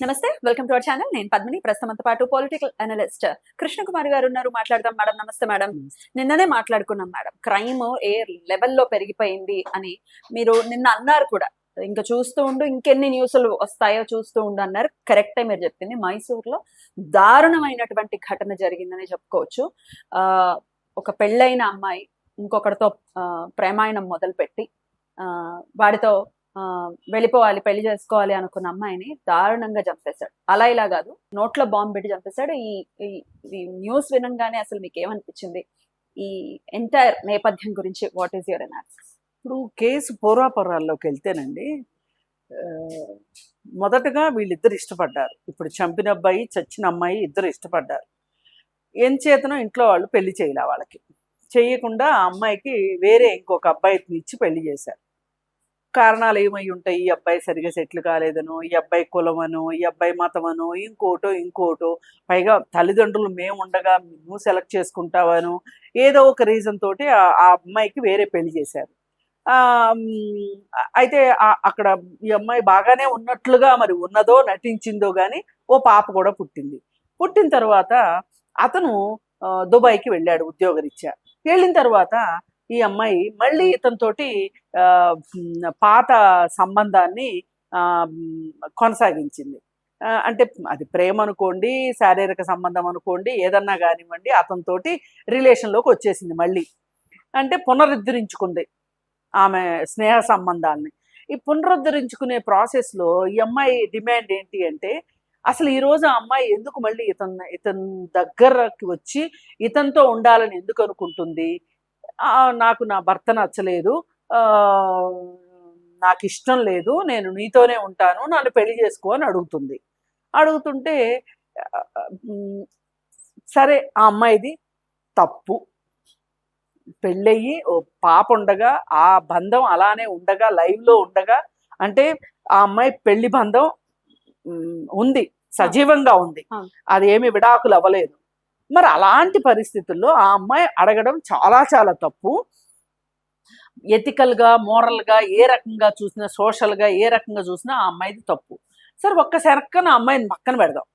నమస్తే welcome to our channel. నేను పద్మిని ప్రస్తుతంతో పాటు పొలిటికల్ అనలిస్ట్ కృష్ణకుమారి గారు ఉన్నారు. మాట్లాడదాం మేడం నమస్తే మేడం. నిన్ననే మాట్లాడుకున్నాం మేడం. క్రైమ్ ఏ లెవెల్లో పెరిగిపోయింది అని మీరు నిన్న అన్నారు కూడా. ఇంకా చూస్తూ ఉండు ఇంకెన్ని న్యూస్లు వస్తాయో చూస్తూ ఉండు అన్నారు. కరెక్టే మీరు చెప్పింది. మైసూర్లో దారుణమైనటువంటి ఘటన జరిగిందని చెప్పుకోవచ్చు. ఆ ఒక పెళ్ళైన అమ్మాయి ఇంకొకరితో ప్రేమాయణం మొదలుపెట్టి ఆ, వాడితో వెళ్ళిపోవాలి పెళ్ళి చేసుకోవాలి అనుకున్న అమ్మాయిని దారుణంగా చంపేశాడు. అలా ఇలా కాదు నోట్లో బాంబు పెట్టి చంపేశాడు. ఈ ఈ- న్యూస్ వినంగానే అసలు మీకు ఏమనిపించింది ఈ ఎంటైర్ నేపథ్యం గురించి వాట్ ఈస్ యువర్ అనాలిసిస్ ఇప్పుడు కేసు పూర్వాపరాల్లోకి వెళ్తేనండి మొదటగా వీళ్ళిద్దరు ఇష్టపడ్డారు. ఇప్పుడు చంపిన అబ్బాయి చచ్చిన అమ్మాయి ఇద్దరు ఇష్టపడ్డారు. ఏం చేతనో ఇంట్లో వాళ్ళు పెళ్ళి చేయలే వాళ్ళకి. చేయకుండా ఆ అమ్మాయికి వేరే ఇంకొక అబ్బాయిని ఇచ్చి పెళ్ళి చేశారు. కారణాలు ఏమై ఉంటాయి ఈ అబ్బాయి సరిగా సెటిల్ కాలేదను ఈ అబ్బాయి కులమనో ఈ అబ్బాయి మతమనో ఇంకోటో ఇంకోటో. పైగా తల్లిదండ్రులు మేము ఉండగా నువ్వు సెలెక్ట్ చేసుకుంటావను ఏదో ఒక రీజన్ తోటి ఆ- అమ్మాయికి వేరే పెళ్ళి చేశారు. అయితే అక్కడ ఈ అమ్మాయి బాగానే ఉన్నట్లుగా మరి ఉన్నదో నటించిందో కానీ ఓ పాప కూడా పుట్టింది. పుట్టిన తర్వాత అతను దుబాయ్కి వెళ్ళాడు ఉద్యోగరీత్యా. వెళ్ళిన తర్వాత ఈ అమ్మాయి మళ్ళీ ఇతనితోటి పాత సంబంధాన్ని కొనసాగించింది. అంటే అది ప్రేమ అనుకోండి శారీరక సంబంధం అనుకోండి ఏదన్నా కానివ్వండి అతనితోటి రిలేషన్లోకి వచ్చేసింది మళ్ళీ. అంటే పునరుద్ధరించుకుంది ఆమె స్నేహ సంబంధాలని ఈ పునరుద్ధరించుకునే ప్రాసెస్లో ఈ అమ్మాయి డిమాండ్ ఏంటి అంటే అసలు ఈ రోజు ఆ అమ్మాయి ఎందుకు మళ్ళీ ఇతను ఇతని దగ్గరకి వచ్చి ఇతనితో ఉండాలని ఎందుకు అనుకుంటుంది? నాకు నా భర్త నచ్చలేదు. ఆ, నాకు ఇష్టం లేదు. నేను నీతోనే ఉంటాను. నన్ను పెళ్ళి చేసుకో అని అడుగుతుంది. అడుగుతుంటే సరే ఆ అమ్మాయిది తప్పు. పెళ్ళయ్యి ఓ పాప ఉండగా ఆ బంధం అలానే ఉండగా live లో ఉండగా అంటే ఆ అమ్మాయి పెళ్ళి బంధం ఉంది. సజీవంగా ఉంది. అది ఏమి విడాకులు అవ్వలేదు. మరి అలాంటి పరిస్థితుల్లో ఆ అమ్మాయి అడగడం చాలా చాలా తప్పు. ఎథికల్గా మోరల్గా ఏ రకంగా చూసినా సోషల్గా ఏ రకంగా చూసినా ఆ అమ్మాయిది తప్పు. సరే ఒక్కసారికన ఆ అమ్మాయిని పక్కన పెడదాం.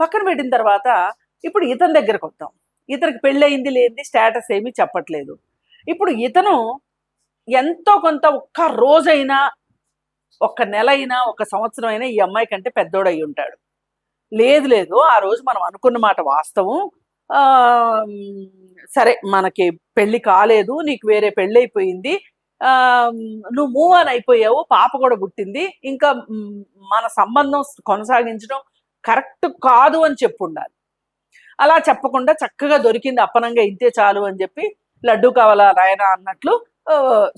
పక్కన పెట్టిన తర్వాత ఇప్పుడు ఇతని దగ్గరకు వద్దాం. ఇతనికి పెళ్ళయింది లేనిది స్టేటస్ ఏమీ చెప్పట్లేదు. ఇప్పుడు ఇతను ఎంతో కొంత ఒక్క రోజైనా ఒక్క నెల అయినా ఒక సంవత్సరం అయినా ఈ అమ్మాయి కంటే పెద్దోడు ఉంటాడు లేదు లేదు ఆ రోజు మనం అనుకున్న మాట వాస్తవం. సరే మనకి పెళ్ళి కాలేదు నీకు వేరే పెళ్ళి అయిపోయింది నువ్వు మూవ్ ఆన్ అయిపోయావు పాప కూడా పుట్టింది ఇంకా మన సంబంధం కొనసాగించడం కరెక్ట్ కాదు అని చెప్పు ఉండాలి అలా చెప్పకుండా చక్కగా దొరికింది అప్పనంగా ఇంతే చాలు అని చెప్పి లడ్డు కావాలా రాయనా అన్నట్లు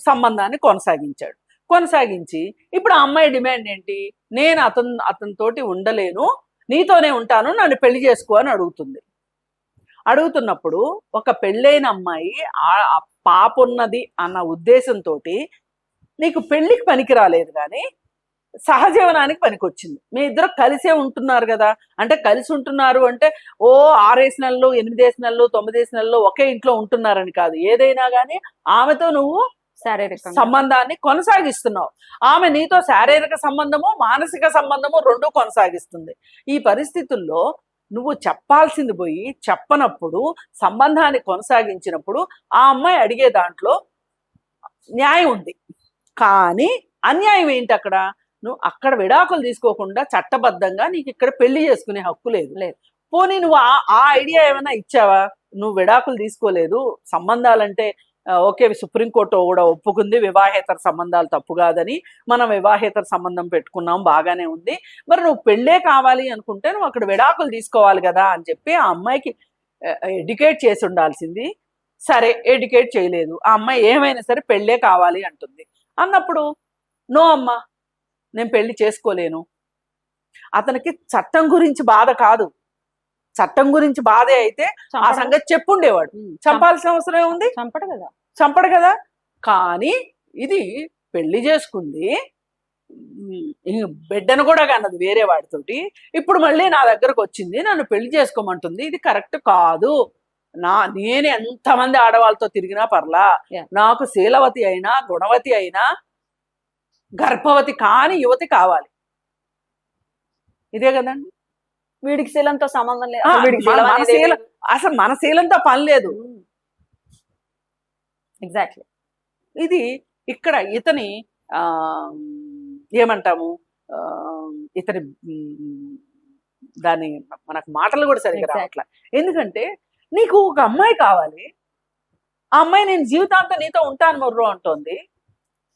సంబంధాన్ని కొనసాగించాడు. కొనసాగించి ఇప్పుడు ఆ అమ్మాయి డిమాండ్ ఏంటి? నేను అతను అతనితోటి ఉండలేను నీతోనే ఉంటాను నన్ను పెళ్ళి చేసుకో అని అడుగుతుంది. అడుగుతున్నప్పుడు ఒక పెళ్ళైన అమ్మాయి పాప ఉన్నది అన్న ఉద్దేశంతో నీకు పెళ్ళికి పనికి రాలేదు కానీ సహజీవనానికి పనికొచ్చింది. మీ ఇద్దరు కలిసే ఉంటున్నారు కదా. అంటే కలిసి ఉంటున్నారు అంటే ఓ ఆరేసి నెలలు ఎనిమిదేసి నెలలు తొమ్మిదేసి నెలలు ఒకే ఇంట్లో ఉంటున్నారని కాదు. ఏదైనా కానీ ఆమెతో నువ్వు శారీరకంగా. సంబంధాన్ని కొనసాగిస్తున్నావు. ఆమె నీతో శారీరక సంబంధము మానసిక సంబంధము రెండు కొనసాగిస్తుంది. ఈ పరిస్థితుల్లో నువ్వు చెప్పాల్సింది పోయి చెప్పనప్పుడు సంబంధాన్ని కొనసాగించినప్పుడు ఆ అమ్మాయి అడిగే దాంట్లో న్యాయం ఉంది. కానీ అన్యాయం ఏంటి అక్కడ? నువ్వు అక్కడ విడాకులు తీసుకోకుండా చట్టబద్ధంగా నీకు ఇక్కడ పెళ్ళి చేసుకునే హక్కు లేదు. లేదు. పోనీ నువ్వు ఆ ఆ ఐడియా ఏమైనా ఇచ్చావా? నువ్వు విడాకులు తీసుకోలేదు. సంబంధాలంటే ఓకే సుప్రీంకోర్టు కూడా ఒప్పుకుంది. వివాహేతర సంబంధాలు తప్పు కాదని మనం వివాహేతర సంబంధం పెట్టుకున్నాం బాగానే ఉంది. మరి నువ్వు పెళ్ళే కావాలి అనుకుంటే నువ్వు అక్కడ విడాకులు తీసుకోవాలి కదా అని చెప్పి ఆ అమ్మాయికి ఎడ్యుకేట్ చేసి ఉండాల్సింది. సరే ఎడ్యుకేట్ చేయలేదు. ఆ అమ్మాయి ఏమైనా సరే పెళ్ళే కావాలి అంటుంది. అన్నప్పుడు నో అమ్మా నేను పెళ్ళి చేసుకోలేను. అతనికి చట్టం గురించి బాధ కాదు. చట్టం గురించి బాధే అయితే ఆ సంగతి చెప్పుండేవాడు. చంపాల్సిన అవసరం ఏముంది? చంపడు కదా. చంపడు కదా. కానీ ఇది పెళ్ళి చేసుకుంది. బిడ్డను కూడా కన్నది వేరే వాడితోటి. ఇప్పుడు మళ్ళీ నా దగ్గరకు వచ్చింది నన్ను పెళ్ళి చేసుకోమంటుంది. ఇది కరెక్ట్ కాదు. నా నేను ఎంతమంది ఆడవాళ్ళతో తిరిగినా పర్లా. నాకు శీలవతి అయినా గుణవతి అయినా గర్భవతి కాని యువతి కావాలి. ఇదే కదండి. వీడికి శీలంతో సంబంధం లేదు. అసలు మన శీలంతో పని లేదు. ఎగ్జాక్ట్లీ ఇది ఇక్కడ ఇతని ఆ ఏమంటాము ఇతని దాని మనకు మాటలు కూడా సరిగ్గా. రావట్లే. ఎందుకంటే నీకు ఒక అమ్మాయి కావాలి. ఆ అమ్మాయి నేను జీవితాంతం నీతో ఉంటాను మొర్రో అంటోంది.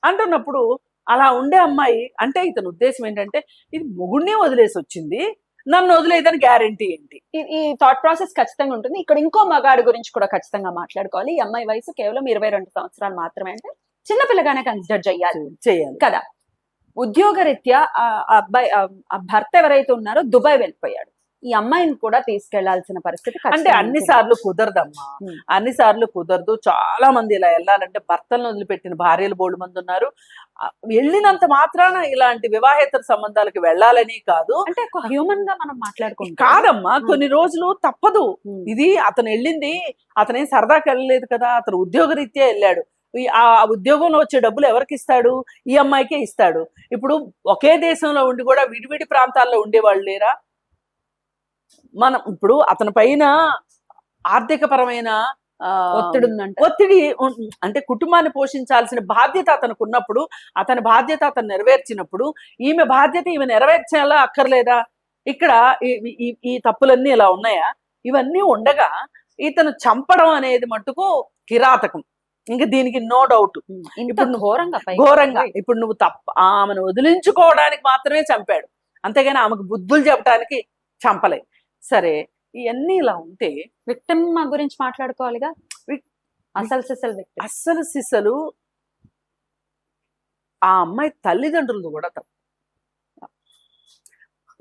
అంటున్నప్పుడు అలా ఉండే అమ్మాయి అంటే ఇతని ఉద్దేశం ఏంటంటే ఇది మొగుడినే వదిలేసి వచ్చింది నన్ను వదిలేదని గ్యారంటీ ఏంటి? ఈ- థాట్ ప్రాసెస్ ఖచ్చితంగా ఉంటుంది. ఇక్కడ ఇంకో మగాడి గురించి కూడా ఖచ్చితంగా మాట్లాడుకోవాలి. ఈ అమ్మాయి వయసు కేవలం ఇరవై రెండు సంవత్సరాలు మాత్రమే అంటే చిన్నపిల్లగానే కన్సిడర్ చేయాలి చేయాలి. కదా? ఉద్యోగరీత్యా అబ్బాయి భర్త ఎవరైతే ఉన్నారో దుబాయ్ వెళ్ళిపోయాడు. ఈ అమ్మాయిని కూడా తీసుకెళ్ళాల్సిన పరిస్థితి అంటే అన్ని. సార్లు కుదరదమ్మా. అన్ని సార్లు కుదరదు. చాలా మంది ఇలా వెళ్ళాలంటే భర్తలను వదిలిపెట్టిన భార్యలు బోడు మంది ఉన్నారు. వెళ్ళినంత మాత్రాన ఇలాంటి వివాహేతర సంబంధాలకు వెళ్ళాలని కాదు. అంటే హ్యూమన్గా మనం మాట్లాడుకుంటాం. కాదమ్మా. కొన్ని రోజులు తప్పదు. ఇది అతను వెళ్ళింది అతనేం సరదాకి వెళ్ళలేదు కదా అతను ఉద్యోగరీత్యా వెళ్ళాడు. ఆ ఉద్యోగంలో వచ్చే డబ్బులు ఎవరికి ఇస్తాడు? ఈ అమ్మాయికే ఇస్తాడు. ఇప్పుడు ఒకే దేశంలో ఉండి కూడా విడివిడి ప్రాంతాల్లో ఉండేవాళ్ళు లేరా? మనం ఇప్పుడు అతని పైన ఆర్థిక పరమైన ఒత్తిడి ఉందంట. ఒత్తిడి అంటే కుటుంబాన్ని పోషించాల్సిన బాధ్యత అతనికి ఉన్నప్పుడు అతని బాధ్యత అతను నెరవేర్చినప్పుడు ఈమె బాధ్యత ఈమె నెరవేర్చేలా అక్కర్లేదా? ఇక్కడ ఈ- తప్పులన్నీ ఇలా ఉన్నాయా? ఇవన్నీ ఉండగా ఇతను చంపడం అనేది మట్టుకు కిరాతకం. ఇంకా దీనికి నో డౌట్. ఇప్పుడు నువ్వు ఘోరంగా. ఘోరంగా. ఇప్పుడు నువ్వు తప్ప ఆమెను వదిలించుకోవడానికి మాత్రమే చంపాడు. అంతేగాని ఆమెకు బుద్ధులు చెప్పడానికి చంపలే. సరే ఇవన్నీ ఇలా ఉంటే విక్టిమ్ గురించి మాట్లాడుకోవాలిగా? అసలు సిసలు అస్సలు సిసలు ఆ అమ్మాయి తల్లిదండ్రులది కూడా తప్పు.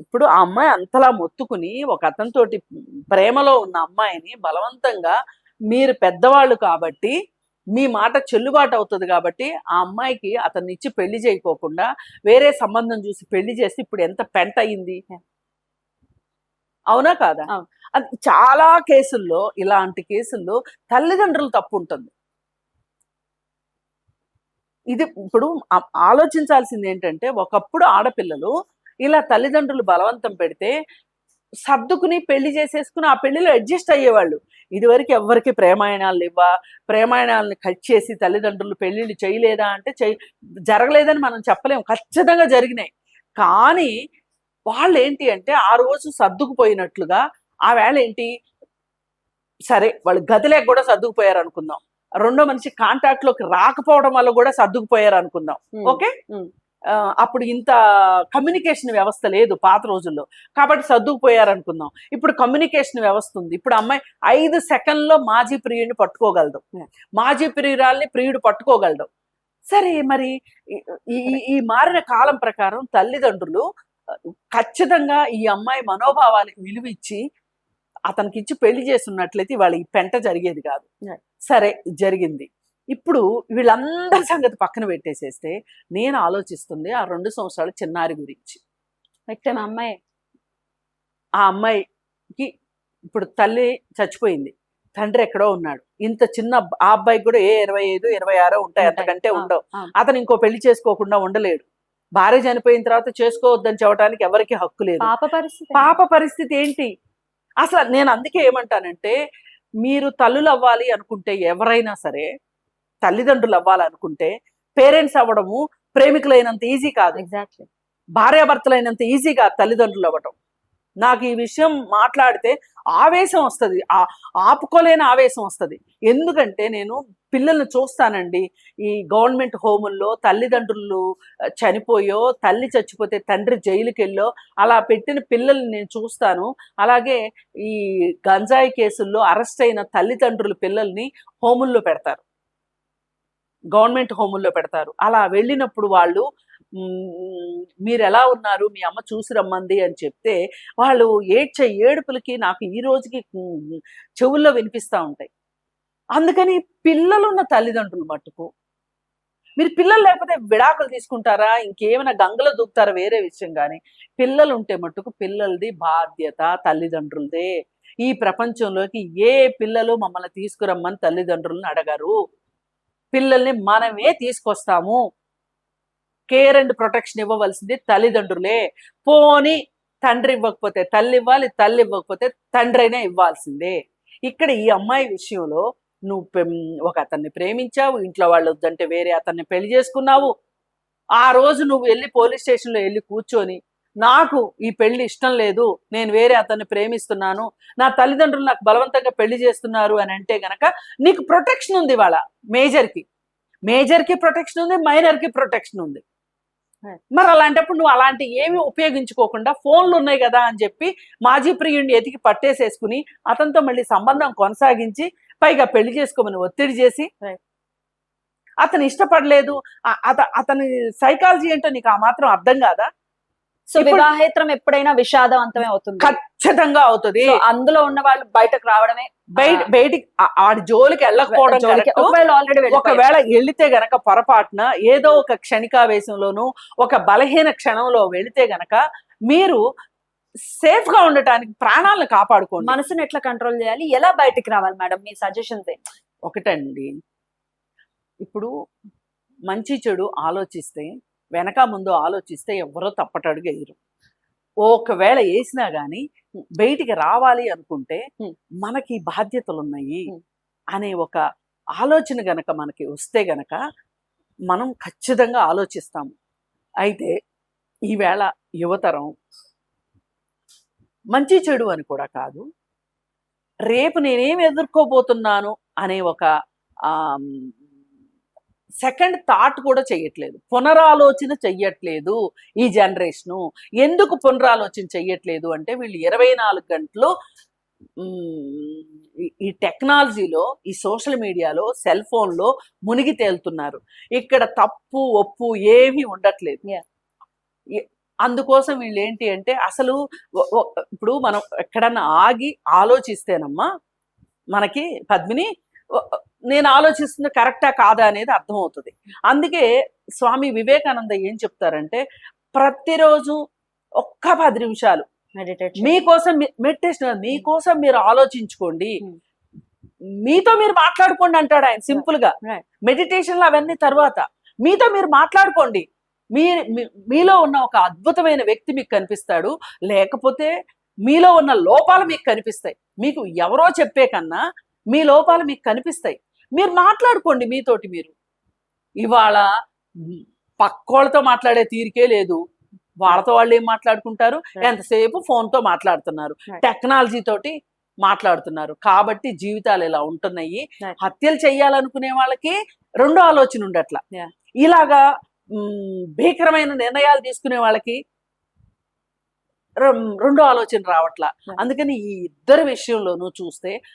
ఇప్పుడు ఆ అమ్మాయి అంతలా మొత్తుకుని ఒక అతనితోటి ప్రేమలో ఉన్న అమ్మాయిని బలవంతంగా మీరు పెద్దవాళ్ళు కాబట్టి మీ మాట చెల్లుబాటు అవుతుంది కాబట్టి ఆ అమ్మాయికి అతన్ని ఇచ్చి పెళ్ళి చేయకోకుండా వేరే సంబంధం చూసి పెళ్ళి చేసి ఇప్పుడు ఎంత పెంట అయింది అవునా కాదా? చాలా కేసుల్లో ఇలాంటి కేసుల్లో తల్లిదండ్రులు తప్పు ఉంటుంది ఇది ఇప్పుడు ఆలోచించాల్సింది ఏంటంటే ఒకప్పుడు ఆడపిల్లలు ఇలా తల్లిదండ్రులు బలవంతం పెడితే సర్దుకుని పెళ్ళి చేసేసుకుని ఆ పెళ్ళిలో అడ్జస్ట్ అయ్యేవాళ్ళు. ఇదివరకు ఎవరికి ప్రేమాయణాలు ఇవ్వ ప్రేమాయణాలను కట్ చేసి తల్లిదండ్రులు పెళ్ళిళ్ళు చేయలేదా అంటే జరగలేదని మనం చెప్పలేము. ఖచ్చితంగా జరిగినాయి. కానీ వాళ్ళు ఏంటి అంటే ఆ రోజు సర్దుకుపోయినట్లుగా ఆ వేళ ఏంటి? సరే వాళ్ళు గదిలేక కూడా సర్దుకుపోయారు అనుకుందాం రెండో మనిషి కాంటాక్ట్లోకి రాకపోవడం వల్ల కూడా సర్దుకుపోయారు అనుకుందాం ఓకే? అప్పుడు ఇంత కమ్యూనికేషన్ వ్యవస్థ లేదు పాత రోజుల్లో. కాబట్టి సర్దుకుపోయారు అనుకుందాం ఇప్పుడు కమ్యూనికేషన్ వ్యవస్థ ఉంది. ఇప్పుడు అమ్మాయి ఐదు సెకండ్లో మాజీ ప్రియుడిని పట్టుకోగలదు. మాజీ ప్రియురాల్ని ప్రియుడు పట్టుకోగలడు. సరే మరి ఈ- ఈ- మారిన కాలం ప్రకారం తల్లిదండ్రులు ఖచ్చితంగా ఈ అమ్మాయి మనోభావాలకు విలువ ఇచ్చి అతనికి ఇచ్చి పెళ్ళి చేస్తున్నట్లయితే వాళ్ళ ఈ పెంట జరిగేది కాదు. సరే జరిగింది. ఇప్పుడు వీళ్ళందరి సంగతి పక్కన పెట్టేసేస్తే నేను ఆలోచిస్తుంది ఆ రెండు సంవత్సరాల చిన్నారి గురించి. అమ్మాయి? ఆ అమ్మాయికి ఇప్పుడు తల్లి చచ్చిపోయింది. తండ్రి ఎక్కడో ఉన్నాడు. ఇంత చిన్న ఆ అబ్బాయికి కూడా ఏ ఇరవై ఐదు ఇరవై ఆరో ఉంటాయి. అంతకంటే ఉండవు. అతను ఇంకో పెళ్ళి చేసుకోకుండా ఉండలేడు. భార్య చనిపోయిన తర్వాత చేసుకోవద్దని చెప్పడానికి ఎవరికి హక్కు లేదు. పాప పరిస్థితి పాప పరిస్థితి ఏంటి? అసలు నేను అందుకే ఏమంటానంటే మీరు తల్లులు అవ్వాలి అనుకుంటే ఎవరైనా సరే తల్లిదండ్రులు అవ్వాలనుకుంటే పేరెంట్స్ అవ్వడము ప్రేమికులైనంత ఈజీ కాదు. ఎగ్జాక్ట్లీ భార్యాభర్తలైనంత ఈజీ కాదు తల్లిదండ్రులు అవ్వటం. నాకు ఈ విషయం మాట్లాడితే ఆవేశం వస్తుంది. ఆపుకోలేని ఆవేశం వస్తుంది. ఎందుకంటే నేను పిల్లల్ని చూస్తానండి. ఈ గవర్నమెంట్ హోముల్లో తల్లిదండ్రులు చనిపోయో తల్లి చచ్చిపోతే తండ్రి జైలుకి వెళ్ళో అలా పెట్టిన పిల్లల్ని నేను చూస్తాను. అలాగే ఈ గంజాయి కేసుల్లో అరెస్ట్ అయిన తల్లిదండ్రులు పిల్లల్ని హోముల్లో పెడతారు. గవర్నమెంట్ హోముల్లో పెడతారు. అలా వెళ్ళినప్పుడు వాళ్ళు మీరు ఎలా ఉన్నారు? మీ అమ్మ చూసి రమ్మంది అని చెప్తే వాళ్ళు ఏడ్చే ఏడుపులకి నాకు ఈ రోజుకి చెవుల్లో వినిపిస్తూ ఉంటాయి. అందుకని పిల్లలున్న తల్లిదండ్రులు మట్టుకు మీరు పిల్లలు లేకపోతే విడాకులు తీసుకుంటారా? ఇంకేమైనా గంగలో దూకుతారా? వేరే విషయం కానీ పిల్లలు ఉంటే మట్టుకు పిల్లలది బాధ్యత తల్లిదండ్రులదే. ఈ ప్రపంచంలోకి ఏ పిల్లలు మమ్మల్ని తీసుకురమ్మని తల్లిదండ్రులను అడగరు. పిల్లల్ని మనమే తీసుకొస్తాము. కేర్ అండ్ ప్రొటెక్షన్ ఇవ్వవలసింది తల్లిదండ్రులే. పోని తండ్రి ఇవ్వకపోతే తల్లి ఇవ్వాలి తల్లి ఇవ్వకపోతే తండ్రి అయినా ఇవ్వాల్సిందే. ఇక్కడ ఈ అమ్మాయి విషయంలో నువ్వు ఒక అతన్ని ప్రేమించావు ఇంట్లో వాళ్ళు వద్దంటే వేరే అతన్ని పెళ్ళి చేసుకున్నావు. ఆ రోజు నువ్వు వెళ్ళి పోలీస్ స్టేషన్లో వెళ్ళి కూర్చొని నాకు ఈ పెళ్ళి ఇష్టం లేదు నేను వేరే అతన్ని ప్రేమిస్తున్నాను నా తల్లిదండ్రులు నాకు బలవంతంగా పెళ్ళి చేస్తున్నారు అని అంటే గనక నీకు ప్రొటెక్షన్ ఉంది వాళ్ళ మేజర్కి. మేజర్కి ప్రొటెక్షన్ ఉంది మైనర్కి ప్రొటెక్షన్ ఉంది. మరి అలాంటప్పుడు నువ్వు అలాంటి ఏమి ఉపయోగించుకోకుండా ఫోన్లు ఉన్నాయి కదా అని చెప్పి మాజీ ప్రియుడిని ఎతికి పట్టేసేసుకుని అతనితో మళ్ళీ సంబంధం కొనసాగించి పైగా పెళ్ళి చేసుకోమని ఒత్తిడి చేసి. అతను ఇష్టపడలేదు. అత అతని సైకాలజీ ఏంటో నీకు ఆ మాత్రం అర్థం కాదా? సో వివాహేతరం ఎప్పుడైనా విషాదవంతమే అవుతుంది. ఖచ్చితంగా అవుతుంది. అందులో ఉన్న వాళ్ళు బయటకు రావడమే బయట బయటికి ఆ- ఆడి జోలికి వెళ్ళకపోవడం. ఒకవేళ ఆల్రెడీ ఒకవేళ వెళితే గనక పొరపాటున ఏదో ఒక క్షణికావేశంలోనూ ఒక బలహీన క్షణంలో వెళితే గనక మీరు సేఫ్గా ఉండటానికి ప్రాణాలను కాపాడుకోండి. మనసుని ఎట్లా కంట్రోల్ చేయాలి? ఎలా బయటికి రావాలి మేడం? మీ సజెషన్స్ ఏంటి ఒకటండి. ఇప్పుడు మంచి చెడు ఆలోచిస్తే వెనక ముందు ఆలోచిస్తే ఎవరో తప్పటడుగు వేయరు ఒకవేళ వేసినా గాని బయటికి రావాలి అనుకుంటే. మనకి బాధ్యతలు ఉన్నాయి. అనే ఒక ఆలోచన గనక మనకి వస్తే గనక మనం ఖచ్చితంగా ఆలోచిస్తాము అయితే ఈవేళ యువతరం మంచి చెడు అని కూడా కాదు రేపు నేనేం ఎదుర్కోబోతున్నాను అనే ఒక సెకండ్ థాట్ కూడా చెయ్యట్లేదు. పునరాలోచన చెయ్యట్లేదు ఈ జనరేషను. ఎందుకు పునరాలోచన చెయ్యట్లేదు అంటే వీళ్ళు ఇరవై నాలుగు గంటలు ఈ- టెక్నాలజీలో ఈ సోషల్ మీడియాలో సెల్ ఫోన్లో మునిగి తేలుతున్నారు. ఇక్కడ తప్పు ఒప్పు ఏమీ ఉండట్లేదు. అందుకోసం వీళ్ళు ఏంటి అంటే అసలు ఇప్పుడు మనం ఎక్కడన్నా ఆగి ఆలోచిస్తేనమ్మా మనకి పద్మిని నేను ఆలోచిస్తుంది కరెక్టా కాదా అనేది అర్థమవుతుంది. అందుకే స్వామి వివేకానంద ఏం చెప్తారంటే ప్రతిరోజు ఒక్క పది నిమిషాలు. మెడిటేషన్ మీకోసం మెడిటేషన్ మీకోసం మీరు ఆలోచించుకోండి. Hmm. మీతో మీరు మాట్లాడుకోండి అంటాడు ఆయన సింపుల్గా. మెడిటేషన్లు అవన్నీ తర్వాత. మీతో మీరు మాట్లాడుకోండి. మీ- మీలో ఉన్న ఒక అద్భుతమైన వ్యక్తి మీకు కనిపిస్తాడు. లేకపోతే మీలో ఉన్న లోపాలు మీకు కనిపిస్తాయి. మీకు ఎవరో చెప్పే కన్నా మీ లోపాలు మీకు కనిపిస్తాయి మీరు మాట్లాడుకోండి మీతోటి మీరు ఇవాళ పక్కోళ్ళతో మాట్లాడే తీరికే లేదు వాళ్ళతో వాళ్ళు ఏం మాట్లాడుకుంటారు. ఎంతసేపు phone తో మాట్లాడుతున్నారు. టెక్నాలజీ తోటి మాట్లాడుతున్నారు కాబట్టి జీవితాలు ఇలా ఉంటున్నాయి. హత్యలు చేయాలనుకునే వాళ్ళకి రెండో ఆలోచన ఉండట్ల. ఇలాగా భీకరమైన నిర్ణయాలు తీసుకునే వాళ్ళకి రెండో ఆలోచన రావట్లా. అందుకని ఈ ఇద్దరు విషయంలోనూ చూస్తే